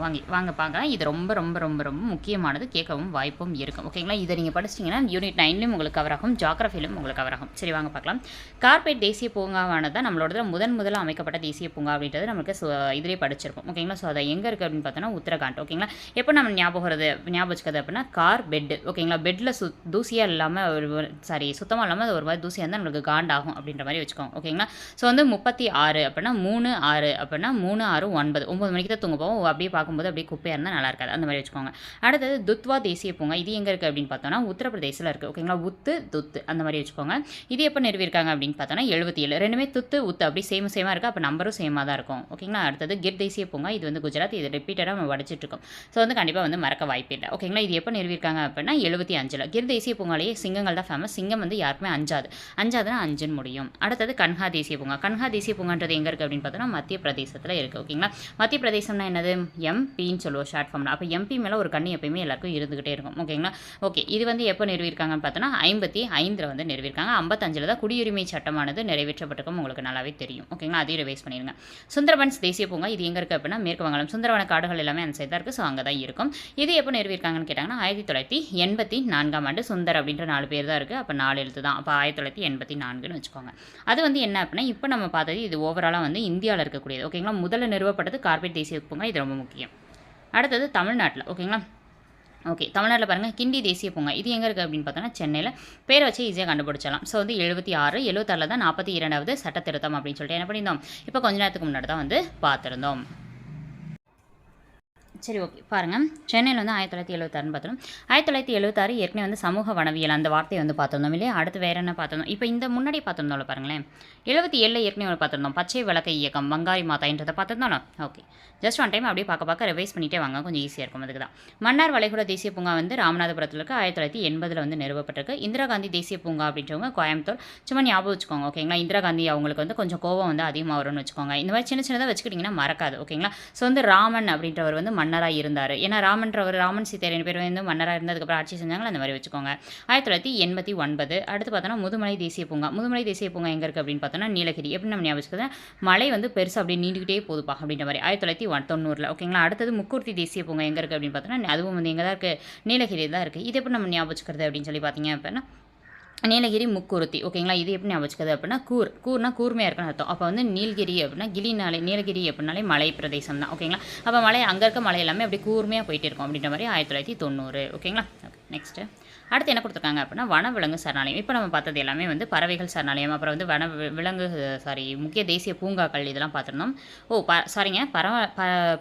Speaker 1: வாங்கி வாங்க பார்க்கலாம். இது ரொம்ப ரொம்ப ரொம்ப ரொம்ப முக்கியமானது. கேட்கவும் வாய்ப்பும் இருக்கும். ஓகேங்களா? இதை நீங்கள் படிச்சிட்டிங்கன்னா யூனிட் நைன்லையும் உங்களுக்கு கவர் ஆகும். ஜாகிரஃபிலும் உங்களுக்கு கவர் ஆகும். சரி வாங்க பார்க்கலாம். கார்பேட் தேசிய பூங்காவானது தான் நம்மளோட முதன் முதல்ல அமைக்கப்பட்ட தேசிய பூங்கா அப்படின்றது நமக்கு இதிலே படிச்சிருப்போம். ஓகேங்களா? ஸோ அதை எங்கே இருக்குது அப்படின்னு பார்த்தோன்னா உத்தரகாண்ட். ஓகேங்களா? எப்போ நம்ம ஞாபகம் வருது ஞாபகம் வச்சுக்கிறது அப்படின்னா கார் பெட் ஓகேங்களா? பெட்டில் சு தூசியாக இல்லாமல் ஒரு சாரி சுத்தமாக இல்லாமல் அது ஒரு மாதிரி தூசியாக இருந்தால் நம்மளுக்கு காண்டாகும் அப்படின்ற மாதிரி வச்சுக்கோங்க. ஓகேங்களா? ஸோ வந்து முப்பத்தி ஆறு அப்படின்னா மூணு ஆறு அப்படின்னா மூணு ஆறு ஒன்பது. ஒம்பது மணிக்கு தான் தூங்க போவோம். அப்படியே பார்க்கும்போது அப்படியே குப்பையாக இருந்தால் நல்லா இருக்காது. அந்த மாதிரி வச்சுக்கோங்க. அடுத்தது துத்வா தேசிய பூங்கா. இது எங்கே இருக்குது அப்படின்னு பார்த்தோன்னா உத்தரப்பிரதேசில் இருக்குது ஓகேங்களா? உத்து துத்து அந்த மாதிரி வச்சுக்கோங்க. இது எப்போ நிறுவியிருக்காங்க அப்படின்னு பார்த்தோன்னா எழுபத்தி ஏழு. ரெண்டுமே துத்து உத்து அப்படி சேம் சேமாக இருக்குது அப்போ நம்பரும் சேமாக தான் இருக்கும். ஓகேங்களா? அடுத்தது கிர் தேசிய பூங்கா. இது வந்து குஜராத். இது ரிப்பீட்டடாக நம்ம வடிச்சிட்ருக்கோம் ஸோ வந்து கண்டிப்பாக வந்து மறக்க வாய்ப்பு இல்லை. ஓகேங்களா? இது எப்போ நிறுவியிருக்காங்க அப்படின்னா எழுபத்தி அஞ்சில். கிர் தேசிய பூங்காலேயே சிங்கங்கள் தான் ஃபேமஸ் சிங்கம் வந்து யாருக்குமே அஞ்சாது. அஞ்சாதுன்னா அஞ்சுன்னு முடியும். அடுத்தது கன்ஹா தேசிய பூங்கா. கன்ஹா தேசிய பூங்கான்றது எங்கே இருக்குது அப்படின்னு பார்த்தோன்னா மத்திய பிரதேசத்தில் இருக்குது ஓகேங்களா? மத்திய பிரதேசம்னா என்னது? எம்பின்னு சொல்லுவோம் ஷார்ட் ஃபார்மில் அப்போ எம்பி மேலே ஒரு கண்ணு எப்பயுமே எல்லாருக்கும் இருந்துகிட்டே இருக்கும். ஓகேங்களா ஓகே இது வந்து எப்போ நிறுவிருக்காங்கன்னு பார்த்தோன்னா ஐம்பத்தி ஐந்தில் வந்து நிறுவியிருக்காங்க. ஐம்பத்தஞ்சில் தான் குடியுரிமை சட்டமானது நிறைவேற்றப்பட்டிருக்கும் உங்களுக்கு நல்லாவே தெரியும். ஓகேங்களா அதையும் ரிவைஸ் பண்ணிடுங்க சுந்தரபன்ஸ் தேசிய பூங்கா இது எங்கே இருக்குது அப்படின்னா மேற்கு வங்காளம். சுந்தரவன காடுகள் எல்லாமே அந்த சைடு தான் இருக்குது ஸோ அங்கே தான் இருக்கும். இது எப்போ நிறுவிருக்காங்கன்னு கேட்டாங்கன்னா ஆயிரத்தி தொள்ளாயிரத்தி எண்பத்தி நான்காம் ஆண்டு சுந்தர் அப்படின்ற நாலு பேர் தான் இருக்குது அப்போ நாலு எழுத்து தான் அப்போ ஆயிரத்தி தொள்ளாயிரத்தி எண்பத்தி நான்குன்னு வச்சுக்கோங்க. அது வந்து என்ன அப்படின்னா இப்போ நம்ம பார்த்தது இது ஓவராலாக வந்து இந்தியாவில் இருக்கக்கூடியது. ஓகேங்களா முதல்ல நிறுவப்பட்டது கார்பெட் தேசிய பூங்கா. இது ரொம்ப முக்கியம். அடுத்தது தமிழ்நாட்டில் ஓகேங்களா ஓகே தமிழ்நாட்டில் பாருங்கள் கிண்டி தேசிய பூங்கா. இது எங்கே இருக்குது அப்படின்னு பார்த்தோன்னா சென்னையில். பேரை வச்சு ஈஸியாக கண்டுபிடிச்சலாம் ஸோ வந்து எழுபத்தி ஆறு எழுபத்தாறில் தான் நாற்பத்தி இரண்டாவது சட்ட திருத்தம் அப்படின்னு சொல்லிட்டு என்ன பண்ணியிருந்தோம்? இப்போ கொஞ்ச நேரத்துக்கு முன்னாடி தான் வந்து பார்த்துருந்தோம். சரி ஓகே. பாருங்கள் சென்னையில் வந்து ஆயிரத்தி தொள்ளாயிரத்தி எழுபத்தாறுன்னு பார்த்தோம் ஆயிரத்தி தொள்ளாயிரத்தி எழுபத்தாறு ஏற்கனவே வந்து சமூக வனவியல் அந்த வார்த்தையை வந்து பார்த்துருந்தோம் இல்லையா? அடுத்து வேறு என்ன பார்த்துருந்தோம் இப்போ இந்த முன்னாடி பார்த்துருந்தோம்ல பாருங்களேன். எழுபத்தி ஏழில் ஏற்கனவே ஒரு பார்த்துருந்தோம் பச்சை விளக்க இயக்கம் வங்காரி மாதான்றதை பார்த்துருந்தோம் ஓகே. ஜஸ்ட் ஒன் டைம் அப்படியே பார்க்க பார்க்க ரிவைஸ் பண்ணிட்டே வாங்க. கொஞ்சம் ஈஸியாக இருக்கும் அதுக்கு தான். மன்னார் வளைகுடா தேசிய பூங்கா வந்து ராமநாதபுரத்தில் இருக்க ஆயிரத்தி தொள்ளாயிரத்தி எண்பதில் வந்து நிறுவப்பட்டிருக்கு. இந்திரா காந்தி தேசிய பூங்கா அப்படின்றவங்க கோயம்புத்தூர். சும்மா ஞாபகம் வச்சுக்கோங்க ஓகேங்களா? இந்திரா காந்தி அவங்களுக்கு வந்து கொஞ்சம் கோவம் வந்து அதிகமாக வரும்னு வச்சுக்கோங்க. இந்த மாதிரி சின்ன சின்னதாக வச்சுக்கிட்டிங்கன்னா மறக்காது ஓகேங்களா? ஸோ வந்து ராமன் அப்படின்றவர் வந்து மன்னராக இருந்தார். ஏன்னா ராமன்றவர் ராமன் சீதை ரெண்டு பேர் வந்து மன்னராக இருந்ததுக்கப்புறம் ஆட்சி செஞ்சாங்களா அந்த மாதிரி வச்சுக்கோங்க. ஆயிரத்தி தொள்ளாயிரத்தி எண்பத்தி ஒன்பது அடுத்து பார்த்தோன்னா முதுமலை தேசிய பூங்கா. முதுமலை தேசிய பூங்கா எங்கே இருக்குது அப்படின்னு பார்த்தோன்னா நீலகிரி. எப்படி நம்ம ஞாபகம் மலை வந்து பெருசாக அப்படியே நீண்டுக்கிட்டே போதுப்பா அப்படின்ற மாதிரி. ஆயிரத்தி தொள்ளாயிரத்தி தொண்ணூறில். ஓகேங்களா அடுத்தது முக்கூர்த்தி தேசிய பூங்கா எங்கே இருக்குது அப்படின்னு பார்த்தோன்னா அதுவும் வந்து எங்கே தான் இருக்குது நீலகிரி தான் இருக்குது இது எப்படி நம்ம ஞாபகம் அப்படின்னு சொல்லி பார்த்தீங்க அப்படின்னா நீலகிரி முக்குருத்தி. ஓகேங்களா? இது எப்படி ஞாபகம் வச்சுக்கிறது அப்படின்னா கூர். கூர்னா கூர்மையாக இருக்குன்னு அர்த்தம். அப்போ வந்து நீலகிரி அப்படின்னா கிளினாலே நீலகிரி அப்படின்னாலே மலை பிரதேசம் தான். ஓகேங்களா? அப்போ மலை அங்கே இருக்க மலை எல்லாமே அப்படியே கூர்மையாக போயிட்டு இருக்கும் அப்படின்ற மாதிரி ஆயிரத்தி தொள்ளாயிரத்தி தொண்ணூறு. ஓகேங்களா? ஓகே நெக்ஸ்ட்டு அடுத்து என்ன கொடுத்துருக்காங்க அப்படின்னா வனவிலங்கு சரணாலயம். இப்போ நம்ம பார்த்தது எல்லாமே வந்து பறவைகள் சரணாலயம் அப்புறம் வந்து வன விலங்கு சாரி முக்கிய தேசிய பூங்காக்கள் இதெல்லாம் பார்த்துருந்தோம். ஓ ப சாரிங்க பறவை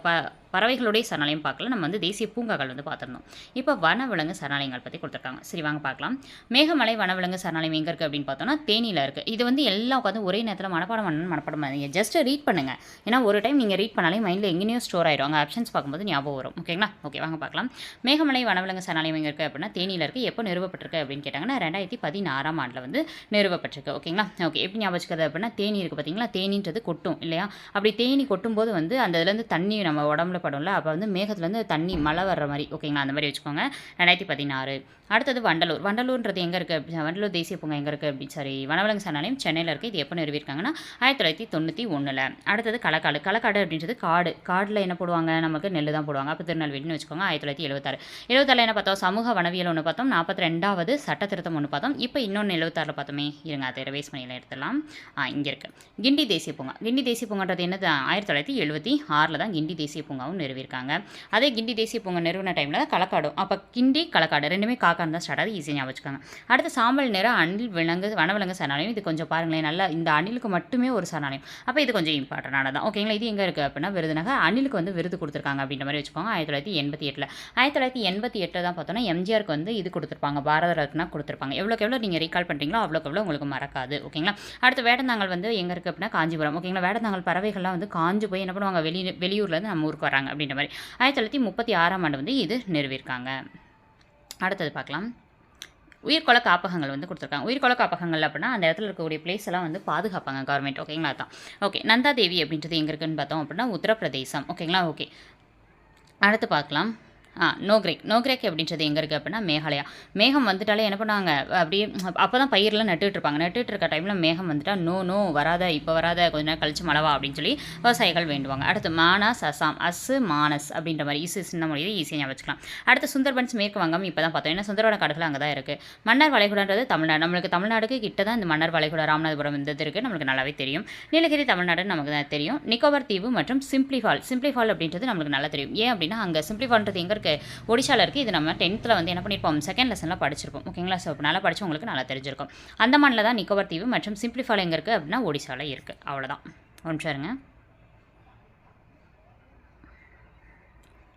Speaker 1: ப பறவைகளுடைய சரணாலயம் பார்க்கல. நம்ம வந்து தேசிய பூங்காக்கள் வந்து பார்த்துருந்தோம். இப்போ வனவிலங்கு சரணாலயங்கள் பற்றி கொடுத்துருக்காங்க. சரி வாங்க பார்க்கலாம். மேகமலை வனவிலங்கு சரணாலயம் எங்கே இருக்குது அப்படின்னு பார்த்தோம்னா தேனியில் இருக்குது இது வந்து எல்லாம் உட்காந்து ஒரே நேரத்தில் மனப்பாடம் பண்ணணும் மனப்பாடம் பண்ணீங்க ஜஸ்ட் ரீட் பண்ணுங்கள் ஏன்னா ஒரு டைம் நீங்கள் ரீட் பண்ணாலே மைண்டில் எங்கேயும் ஸ்டோர் ஆயிடும் அங்கே ஆப்ஷன்ஸ் பார்க்கும்போது ஞாபகம் வரும். ஓகேங்களா ஓகே வாங்க பார்க்கலாம். மேகமலை வனவிலங்கு சரணாலயம் எங்கே இருக்குது அப்படின்னா தேனியில் இருக்குது எப்போ நிறுவப்பட்டிருக்கு அப்படின்னு கேட்டாங்கன்னா ரெண்டாயிரத்தி பதினாறாம் ஆண்டில் வந்து நிறுவப்பட்டிருக்கு. ஓகேங்களா ஓகே எப்படி ஞாபகம் அப்படின்னா தேனி இருக்குது பார்த்தீங்களா? தேனின்றது கொட்டும் இல்லையா? அப்படி தேனி கொட்டும்போது வந்து அந்த இதுலேருந்து தண்ணி நம்ம உடம்புல படும்ல அப்போ வந்து மேகத்துலேருந்து தண்ணி மழை வர்ற மாதிரி ஓகேங்களா? அந்த மாதிரி வச்சுக்கோங்க. ரெண்டாயிரத்தி பதினாறு. அடுத்தது வண்டலூர். வண்டலூர்ன்றது எங்கே இருக்குது வண்டலூர் தேசிய பூங்கா எங்கே இருக்குது அப்படி சாரி வனவிலங்கு சரணாலயம் சென்னையில் இருக்குது இது எப்போ நிறுவியிருக்காங்கன்னா ஆயிரத்தி தொள்ளாயிரத்தி தொண்ணூற்றி ஒன்றில் அடுத்தது களக்காடு. களக்காடு அப்படின்றது காடு. காடில் என்ன போடுவாங்க? நமக்கு நெல் தான் போடுவாங்க. அப்போ திருநெல்வேலின்னு வச்சுக்கோங்க ஆயிரத்தி தொள்ளாயிரத்தி எழுபத்தாறு எழுபத்தாறில் என்ன பார்த்தோம்? சமூக வனவியல் ஒன்று பார்த்தோம். நாற்பத்தி ரெண்டாவது சட்ட திருத்தம் ஒன்று பார்த்தோம். இப்போ இன்னொன்று எழுபத்தாறில் பார்த்தோமே. இருங்க அதை ரிவைஸ் பண்ணியில் எடுத்துடலாம். இங்கே இருக்குது கிண்டி தேசிய பூங்கா. கிண்டி தேசிய பூங்கான்றது என்னது? ஆயிரத்தி தொள்ளாயிரத்தி எழுபத்தி ஆறில் தான் கிண்டி தேசிய பூங்கா பூங்காவும் நிறுவியிருக்காங்க. அதே கிண்டி தேசிய பூங்கா நிறுவன டைமில் தான் களக்காடும். அப்போ கிண்டி களக்காடு ரெண்டுமே காக்கான் தான் ஸ்டார்ட் ஆகுது ஈஸியாக ஞாபகம் வச்சுக்கோங்க. அடுத்து சாம்பல் நிறம் அணில் விலங்கு வனவிலங்கு சரணாலயம். இது கொஞ்சம் பாருங்களேன் நல்லா இந்த அணிலுக்கு மட்டுமே ஒரு சரணாலயம். அப்போ இது கொஞ்சம் இம்பார்ட்டண்டான தான் ஓகேங்களா இது எங்கே இருக்குது அப்படின்னா விருதுநகர். அணிலுக்கு வந்து விருது கொடுத்துருக்காங்க அப்படின்ற மாதிரி வச்சுக்கோங்க. ஆயிரத்தி தொள்ளாயிரத்தி எண்பத்தி எட்டில். ஆயிரத்தி தொள்ளாயிரத்தி எண்பத்தி எட்டில் தான் பார்த்தோன்னா எம்ஜிஆருக்கு வந்து இது கொடுத்துருப்பாங்க. பாரத ரத்னா கொடுத்துருப்பாங்க. எவ்வளோக்கு எவ்வளோ நீங்கள் ரீகால் பண்ணுறீங்களோ அவ்வளோக்கு எவ்வளோ உங்களுக்கு மறக்காது. ஓகேங்களா அடுத்து வேடந்தாங்கல் வந்து எங்கே இருக்குது அப்படின்னா காஞ்சிபுரம். ஓகேங்களா வேடந்தாங்கல் பறவைகள்லாம் வந்து காஞ்சு போய் என்ன பண்ணுவாங்க? வெளி வெளியூர்லேருந்து நம்ம ஊருக்கு வராங்க. அப்படின்ற மாதிரி. ஆயிரத்தி தொள்ளாயிரத்தி முப்பத்தி ஆறாம் ஆண்டு வந்து இது நிறுவியிருக்காங்க அடுத்தது பார்க்கலாம். உயிர்கொலை காப்பகங்கள் வந்து கொடுத்துருக்காங்க. உயிர்கொலை காப்பகங்கள் அப்படின்னா அந்த இடத்துல இருக்கக்கூடிய பிளேஸ் எல்லாம் வந்து பாதுகாப்பாங்க கவர்மெண்ட் ஓகேங்களா தான் ஓகே நந்தா தேவி அப்படின்றது எங்கே இருக்குன்னு பார்த்தோம் அப்படின்னா உத்தரப்பிரதேசம். ஓகேங்களா ஓகே அடுத்து பார்க்கலாம். நோக்ரேக் நோக்ரேக் அப்படின்றது எங்கே இருக்குது அப்படின்னா மேகாலயா. மேகம் வந்துட்டாலே என்ன பண்ணுவாங்க? அப்படியே அப்போ தான் பயிரெலாம் நட்டுட்டு இருப்பாங்க. நட்டுட்டு இருக்க டைமில் மேகம் வந்துட்டால் நோ நோ வராத இப்போ வராத கொஞ்ச நேரம் கழிச்சு மழவா அப்படின்னு சொல்லி விவசாயிகள் வேண்டுவாங்க. அடுத்து மானாஸ் அசாம். அஸ்ஸு மானஸ் அப்படின்ற மாதிரி ஈஸி சின்ன மொழியை ஈஸியாக ஞாபகம் வச்சுக்கலாம். அடுத்து சுந்தர்பன்ஸ் மேற்கு வங்கம் இப்போ தான் பார்த்தோம். ஏன்னா சுந்தரோட காடுகள் அங்கே தான் இருக்குது மன்னர் வளைகுடான்றது தமிழ்நாடு. நம்மளுக்கு தமிழ்நாடுக்கு கிட்ட தான் இந்த மன்னர் வளைகுடா ராமநாதபுரம் இந்த இது இருக்குது நம்மளுக்கு நல்லாவே தெரியும். நீலகிரி தமிழ்நாடுன்னு நமக்கு தான் தெரியும். நிக்கோபர் தீவு மற்றும் சிம்ப்ளிஃபால் சிம்ப்ளிஃபால் அப்படின்றது நம்மளுக்கு நல்லா தெரியும். ஏன் அப்படின்னா அங்கே சிம்ப்ளிஃபால்ன்றது எங்கே இருக்குது ஒடிஷாவில் இருக்குது இது நம்ம டென்த்தில் வந்து என்ன பண்ணியிருப்போம் செகண்ட் லெசனில் படிச்சிருப்போம். ஓகேங்களா? ஸோ நல்லா நல்லா உங்களுக்கு நல்லா தெரிஞ்சிருக்கும். அந்தமானில் தான் நிக்கோபர் தீவு மற்றும் சிம்பிளிஃபால் எங்கே இருக்குது அப்படின்னா ஒடிஷாவில் இருக்குது அவ்வளோதான் ஒன்று சாருங்க.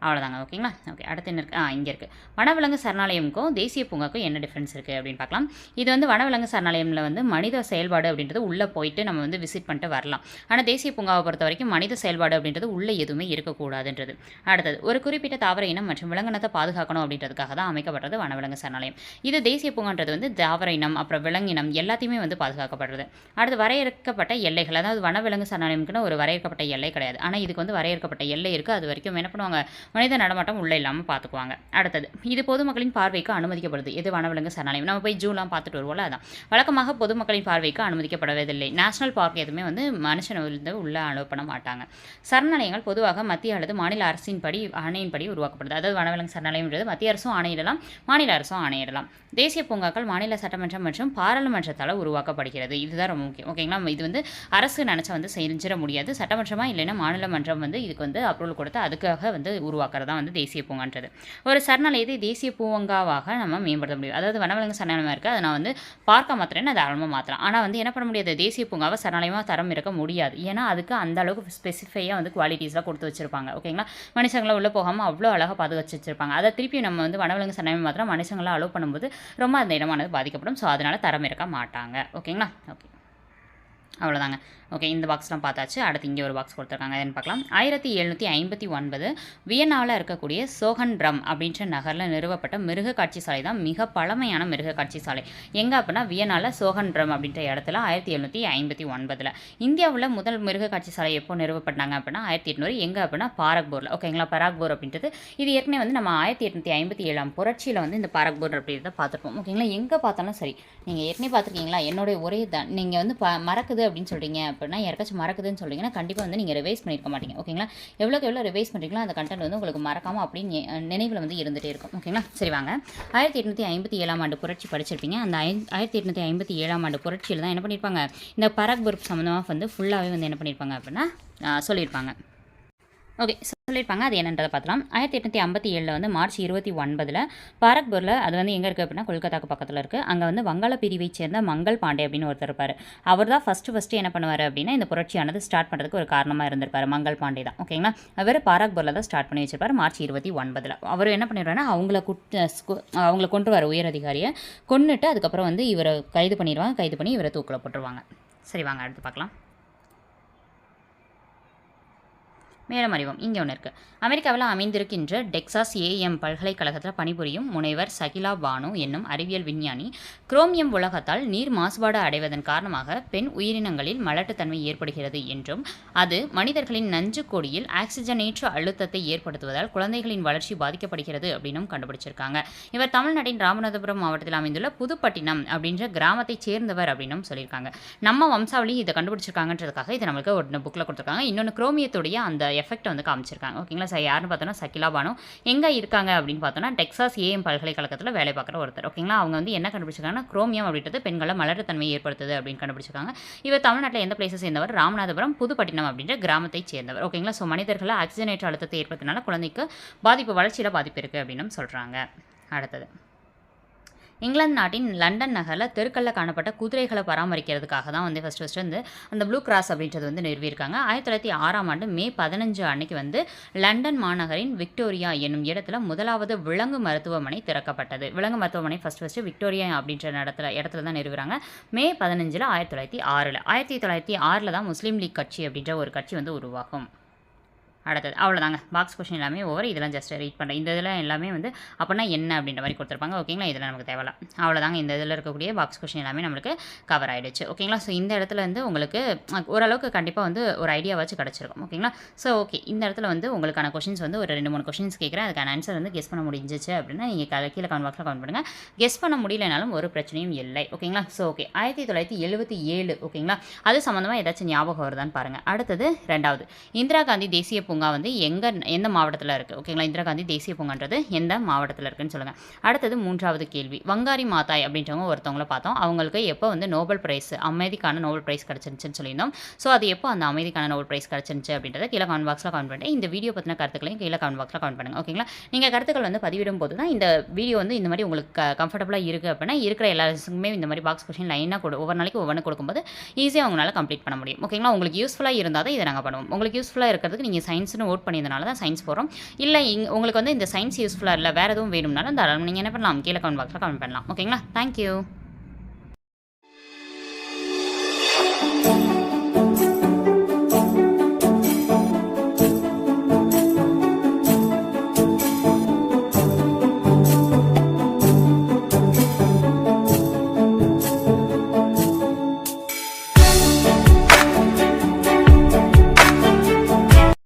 Speaker 1: அவ்வளோதாங்க ஓகேங்களா ஓகே அடுத்து என்ன இருக்குது ஆ இங்கே இருக்குது வனவிலங்கு சரணாலயமுக்கும் தேசிய பூங்காக்கும் என்ன டிஃப்ரென்ஸ் இருக்குது அப்படின்னு பார்க்கலாம். இது வந்து வனவிலங்கு சரணாலயமில் வந்து மனித செயல்பாடு அப்படின்றது உள்ளே போயிட்டு நம்ம வந்து விசிட் பண்ணிட்டு வரலாம். ஆனால் தேசிய பூங்காவை பொறுத்த வரைக்கும் மனித செயல்பாடு அப்படின்றது உள்ளே எதுவுமே இருக்கக்கூடாதுன்றது. அடுத்தது ஒரு குறிப்பிட்ட தாவர இனம் மற்றும் விலங்கினத்தை பாதுகாக்கணும் அப்படின்றதுக்காக தான் அமைக்கப்பட்டது வனவிலங்கு சரணாலயம். இது தேசிய பூங்கான்றது வந்து தாவர இனம் அப்புறம் விலங்கினம் எல்லாத்தையுமே வந்து பாதுகாக்கப்படுறது. அடுத்து வரையறுக்கப்பட்ட எல்லைகள் அதாவது வனவிலங்கு சரணாலயம்க்குன்னு ஒரு வரையறுக்கப்பட்ட எல்லை கிடையாது. ஆனால் இதுக்கு வந்து வரையறுக்கப்பட்ட எல்லை இருக்குது அது வரைக்கும் என்ன பண்ணுவாங்க? மனித நடமாட்டம் உள்ளே இல்லாமல் பார்த்துக்குவாங்க அடுத்தது இது பொதுமக்களின் பார்வைக்கு அனுமதிக்கப்படுது. எது வனவிலங்கு சரணாலயம்? நம்ம போய் ஜூலாம் பார்த்துட்டு வருவோம்ல அதான். வழக்கமாக பொதுமக்களின் பார்வைக்கு அனுமதிக்கப்படுவதில்லை. நேஷனல் பார்க் எதுவுமே வந்து மனுஷனை வந்து உள்ளே அலோவ் பண்ண மாட்டாங்க. சரணாலயங்கள் பொதுவாக மத்திய அல்லது மாநில அரசின் படி ஆணையின்படி உருவாக்கப்படுது. அதாவது வனவிலங்கு சரணாலயம்ன்றது மத்திய அரசும் ஆணையிடலாம் மாநில அரசும் ஆணையிடலாம். தேசிய பூங்காக்கள் மாநில சட்டமன்றம் மற்றும் பாராளுமன்றத்தால் உருவாக்கப்படுகிறது. இதுதான் ரொம்ப முக்கியம். ஓகேங்களா இது வந்து அரசு நினச்சா வந்து செஞ்சிட முடியாது. சட்டமன்றமாக இல்லைன்னா மாநில மன்றம் வந்து இதுக்கு வந்து அப்ரூவல் கொடுத்து அதுக்காக வந்து உருவாக்க உருவாக்குறது தான் வந்து தேசிய பூங்கான்றது. ஒரு சரணாலயத்தை தேசிய பூங்காவாக நம்ம மேம்படுத்த முடியும். அதாவது வனவிலங்கு சரணாலயமாக இருக்குது அதை நான் வந்து பார்க்க மாத்திரேன்னு அதை தாராளமாக மாற்றலாம் ஆனால் வந்து என்ன பண்ண முடியாது தேசிய பூங்காவை சரணாலயமாக தரம் இருக்க முடியாது. ஏன்னா அதுக்கு அந்த அளவுக்கு ஸ்பெசிஃபையாக வந்து குவாலிட்டிஸ்லாம் கொடுத்து வச்சிருப்பாங்க ஓகேங்களா மனுஷங்களை உள்ளே போகாமல் அவ்வளோ அழகாக பாதுகாத்து வச்சிருப்பாங்க. அதை திருப்பி நம்ம வந்து வனவிலங்கு சரணாலயம் மாத்திரம் மனுஷங்களை அலோவ் பண்ணும்போது ரொம்ப அந்த இடமானது பாதிக்கப்படும். ஸோ அதனால் தரம் இருக்க மாட்டாங்க ஓகேங்களா ஓகே அவ்வளோதாங்க. ஓகே இந்த பாக்ஸ்லாம் பார்த்தாச்சு. அடுத்து இங்கே ஒரு பாக்ஸ் கொடுத்துருக்காங்க. என்னன்னு பார்க்கலாம். ஆயிரத்தி எழுநூற்றி ஐம்பத்தி ஒன்பது வியன்னாவில் இருக்கக்கூடிய சோகன் ட்ரம் அப்படின்ற நகரில் நிறுவப்பட்ட மிருக காட்சி சாலை தான் மிக பழமையான மிருக காட்சி சாலை. எங்கே அப்படின்னா வியன்னாவில் சோகன் ட்ரம் அப்படின்ற இடத்துல ஆயிரத்தி எழுநூற்றி ஐம்பத்தி ஒன்பதில். இந்தியாவில் முதல் மிருக காட்சி சாலை எப்போ நிறுவப்பட்டாங்க அப்படின்னா ஆயிரத்தி எட்நூறு எங்கே அப்படின்னா பாரக்பூரில். ஓகேங்களா பராக்பூர் அப்படின்றது. இது ஏற்கனவே வந்து நம்ம ஆயிரத்தி எட்நூற்றி ஐம்பத்தி ஏழாம் புரட்சியில் வந்து இந்த பாரக்பூர் அப்படின்றத பார்த்துருப்போம். ஓகேங்களா எங்கே பார்த்தாலும் சரி நீங்கள் ஏற்கனவே பார்த்துருக்கீங்களா? என்னுடைய ஒரே தான் நீங்கள் வந்து ப மறக்குது அப்படின்னு சொல்கிறீங்க அப்படின்னா யாருக்காச்சும் மறக்குதுன்னு சொல்லிங்கன்னா கண்டிப்பாக வந்து நீங்கள் ரிவைஸ் பண்ணியிருக்க மாட்டீங்க. ஓகேங்களா எவ்வளோக்கு எவ்வளோ ரிவைஸ் பண்ணுறீங்களோ அந்த கண்டென்ட் வந்து உங்களுக்கு மறக்காமல் அப்படின்னு நினைவில் வந்து இருந்துகிட்டே இருக்கும். ஓகேங்களா சரி வாங்க. ஆயிரத்தி எட்நூற்றி ஐம்பத்தி ஏழாம் ஆண்டு புரட்சி படிச்சிருப்பீங்க. அந்த ஆயிரத்தி எட்நூற்றி ஐம்பத்தி ஏழாம் ஆண்டு புரட்சியில் தான் என்ன பண்ணியிருப்பாங்க இந்த பராக்பூர் சம்மந்தமாக வந்து ஃபுல்லாகவே வந்து என்ன பண்ணியிருப்பாங்க அப்படின்னா சொல்லியிருப்பாங்க ஓகே சொல்லியிருப்பாங்க அது என்னன்றதை பார்க்கலாம் ஆயிரத்தி எட்நூற்றி ஐம்பத்தி ஏழில் வந்து மார்ச் இருபத்தி ஒன்பதில் பாரக்பூரில் அது வந்து எங்கே இருக்குது அப்படின்னா கொல்கத்தாக்கு பக்கத்தில் இருக்குது அங்கே வந்து வங்காள பிரிவை சேர்ந்த மங்கள் பாண்டே அப்படின்னு ஒருத்தர் இருப்பார். அவர் தான் ஃபஸ்ட்டு ஃபஸ்ட்டு என்ன பண்ணுவார் அப்படின்னா இந்த புரட்சியானது ஸ்டார்ட் பண்ணுறதுக்கு ஒரு காரணமாக இருந்திருப்பார். மங்கள் பாண்டே தான். ஓகேங்களா அவர் பாரக்பூரில் தான் ஸ்டார்ட் பண்ணி வச்சிருப்பார் மார்ச் இருபத்தி ஒன்பதில். அவர் என்ன பண்ணிடுவாருன்னா அவங்கள குட் அவங்கள கொண்டு வர உயர் அதிகாரியை கொண்டுட்டு அதுக்கப்புறம் வந்து இவரை கைது பண்ணிடுவாங்க. கைது பண்ணி இவரை தூக்கில் போட்டுருவாங்க. சரி வாங்க அடுத்து பார்க்கலாம். மேலும் அறிவோம். இங்கே ஒன்று இருக்குது அமெரிக்காவில் அமைந்திருக்கின்ற டெக்சாஸ் ஏஎம் பல்கலைக்கழகத்தில் பணிபுரியும் முனைவர் சகிலா பானு என்னும் அறிவியல் விஞ்ஞானி குரோமியம் உலகத்தால் நீர் மாசுபாடு அடைவதன் காரணமாக பெண் உயிரினங்களில் மலட்டுத்தன்மை ஏற்படுகிறது என்றும் அது மனிதர்களின் நஞ்சு கொடியில் ஆக்சிஜனேற்ற அழுத்தத்தை ஏற்படுத்துவதால் குழந்தைகளின் வளர்ச்சி பாதிக்கப்படுகிறது அப்படின்னும் கண்டுபிடிச்சிருக்காங்க. இவர் தமிழ்நாட்டின் ராமநாதபுரம் மாவட்டத்தில் அமைந்துள்ள புதுப்பட்டினம் அப்படின்ற கிராமத்தைச் சேர்ந்தவர் அப்படின்னும் சொல்லியிருக்காங்க. நம்ம வம்சாவளி இதை கண்டுபிடிச்சிருக்காங்கன்றதுக்காக இதை நம்மளுக்கு ஒரு புக்கில் கொடுத்துருக்காங்க. இன்னொன்று குரோமியத்துடைய அந்த எஃபெக்ட் வந்து காமிச்சிருக்காங்க. ஓகேங்களா? சார் யாருன்னு பார்த்தோன்னா சகிலா பானு. எங்கே இருக்காங்க அப்படின்னு பார்த்தோன்னா டெக்ஸாஸ் ஏஎம் பல்கலைக்கழகத்தில் வேலை பார்க்குற ஒருத்தர். ஓகேங்களா? அவங்க வந்து என்ன கண்டுபிடிச்சிருக்காங்கன்னா குரோமியம் அப்படின்றது பெண்களை மலட்டுத்தன்மையை ஏற்படுத்துது அப்படின்னு கண்டுபிடிச்சிருக்காங்க. இவர் தமிழ்நாட்டில் எந்த பிளேஸை சேர்ந்தவர்? ராமநாதபுரம் புதுப்பட்டினம் அப்படின்ற கிராமத்தை சேர்ந்தவர். ஓகேங்களா? ஸோ மனிதர்களை ஆக்சிஜனேற்ற அழுத்தத்தை ஏற்படுத்தினால குழந்தைக்கு பாதிப்பு வளர்ச்சியில் பாதிப்பு இருக்குது அப்படின்னு சொல்கிறாங்க அடுத்தது. இங்கிலாந்து நாட்டின் லண்டன் நகரில் தெருக்களில் காணப்பட்ட குதிரைகளை பராமரிக்கிறதுக்காக தான் வந்து ஃபஸ்ட் ஃபஸ்ட்டு வந்து அந்த ப்ளூ கிராஸ் அப்படின்றது வந்து நிறுவியிருக்காங்க. ஆயிரத்தி தொள்ளாயிரத்தி ஆறாம் ஆண்டு மே பதினஞ்சு அன்னைக்கு வந்து லண்டன் மாநகரின் விக்டோரியா என்னும் இடத்துல முதலாவது விலங்கு மருத்துவமனை திறக்கப்பட்டது. விலங்கு மருத்துவமனை ஃபஸ்ட் ஃபஸ்ட்டு விக்டோரியா அப்படின்ற இடத்துல இடத்துல தான் நிறுவுறாங்க. மே பதினஞ்சில் ஆயிரத்தி தொள்ளாயிரத்தி ஆறில். ஆயிரத்தி தொள்ளாயிரத்தி ஆறில் தான் முஸ்லீம் லீக் கட்சி அப்படின்ற ஒரு கட்சி வந்து உருவாகும். அடுத்தது. அவ்வளோதாங்க. பாக்ஸ் கொஷின் எல்லாமே ஓவர் இதெல்லாம் ஜஸ்ட் ரீட் பண்ணுறேன் இந்த இதில் எல்லாமே வந்து அப்படின்னா என்ன? அப்படின்ற மாதிரி கொடுத்துருப்பாங்க. ஓகேங்களா இதெல்லாம் நமக்கு தேவையில்ல. அவ்வளோதாங்க. இந்த இதில் இருக்கக்கூடிய பாக்ஸ் கொஷின் எல்லாமே நம்மளுக்கு கவர் ஆகிடுச்சு ஓகேங்களா ஸோ இந்த இடத்துல வந்து உங்களுக்கு ஓரளவுக்கு கண்டிப்பாக வந்து ஒரு ஐடியா வச்சு கிடச்சிருக்கும். ஓகேங்களா ஸோ ஓகே இந்த இடத்துல வந்து உங்களுக்கான கொஷின்ஸ் வந்து ஒரு ரெண்டு மூணு கொஷின்ஸ் கேட்குறேன். அதுக்கான ஆன்சர் வந்து கெஸ் பண்ண முடிஞ்சிச்சு அப்படின்னா நீங்கள் கீழே கமெண்ட் பாக்ஸில் கமெண்ட் பண்ணுங்கள் கெஸ் பண்ண முடியலனாலும் ஒரு பிரச்சனையும் இல்லை. ஓகேங்களா ஸோ ஓகே ஆயிரத்தி தொள்ளாயிரத்தி எழுபத்தி ஏழு. ஓகேங்களா அது சம்மந்தமாக ஏதாச்சும் ஞாபகம் வருதான்னு பாருங்கள் அடுத்தது ரெண்டாவது. இந்திரா காந்தி தேசிய பூங்கா வந்து எங்கே எந்த மாவட்டத்தில் இருக்குது ஓகேங்களா? இந்திரா காந்தி தேசிய பூங்கான்றது எந்த மாவட்டத்தில் இருக்குன்னு சொல்லுங்கள் அடுத்தது மூன்றாவது கேள்வி. வங்காரி மாதாய் அப்படின்றவங்க ஒருத்தவங்கள பார்த்தோம். அவங்களுக்கு எப்போ வந்து நோபல் பிரைஸ் அமைதிக்கான நோபல் பிரைஸ் கிடச்சிருந்துச்சுன்னு சொல்லியிருந்தோம். ஸோ அது எப்போ அந்த அமைதிக்கான நோபல் பிரைஸ் கிடச்சிருந்துச்சு அப்படின்றத கீழே கமெண்ட் பாக்ஸில் கமெண்ட் பண்ணிட்டு இந்த வீடியோ பற்றின கருத்துக்களையும் கீழே கமெண்ட் பாக்ஸில் கமெண்ட் பண்ணுங்கள் ஓகேங்களா? நீங்கள் கருத்துக்கள் வந்து பதிவிடும் போது தான் இந்த வீடியோ வந்து இந்த மாதிரி உங்களுக்கு கம்ஃபர்டபுளாக இருக்குது அப்படின்னா இருக்கிற எல்லாருக்குமே இந்த மாதிரி பாக்ஸ் கொஷின் லைனாக கொடு ஒவ்வொரு நாளைக்கு ஒவ்வொன்று கொடுக்கும்போது ஈஸியாக உங்களால் கம்ப்ளீட் பண்ண முடியும். ஓகேங்களா? உங்களுக்கு யூஸ்ஃபுல்லாக இருந்தால் தான் இதை நாங்கள் பண்ணுவோம். உங்களுக்கு யூஸ்ஃபுல்லாக இருக்கிறதுக்கு நீங்கள் சைன் சயின்ஸ்னு ஓட் பண்ணியிருந்தனால தான் சயின்ஸ் போகிறோம் இல்லை இங் உங்களுக்கு வந்து இந்த சயின்ஸ் யூஸ்ஃபுல்லாக இல்லை வேறு எதுவும் வேணும்னாலும் தாராளம் நீங்கள் என்ன பண்ணலாம்? கீழே கமெண்ட் பாக்ஸில் கமெண்ட் பண்ணலாம். ஓகேங்களா தேங்க்யூ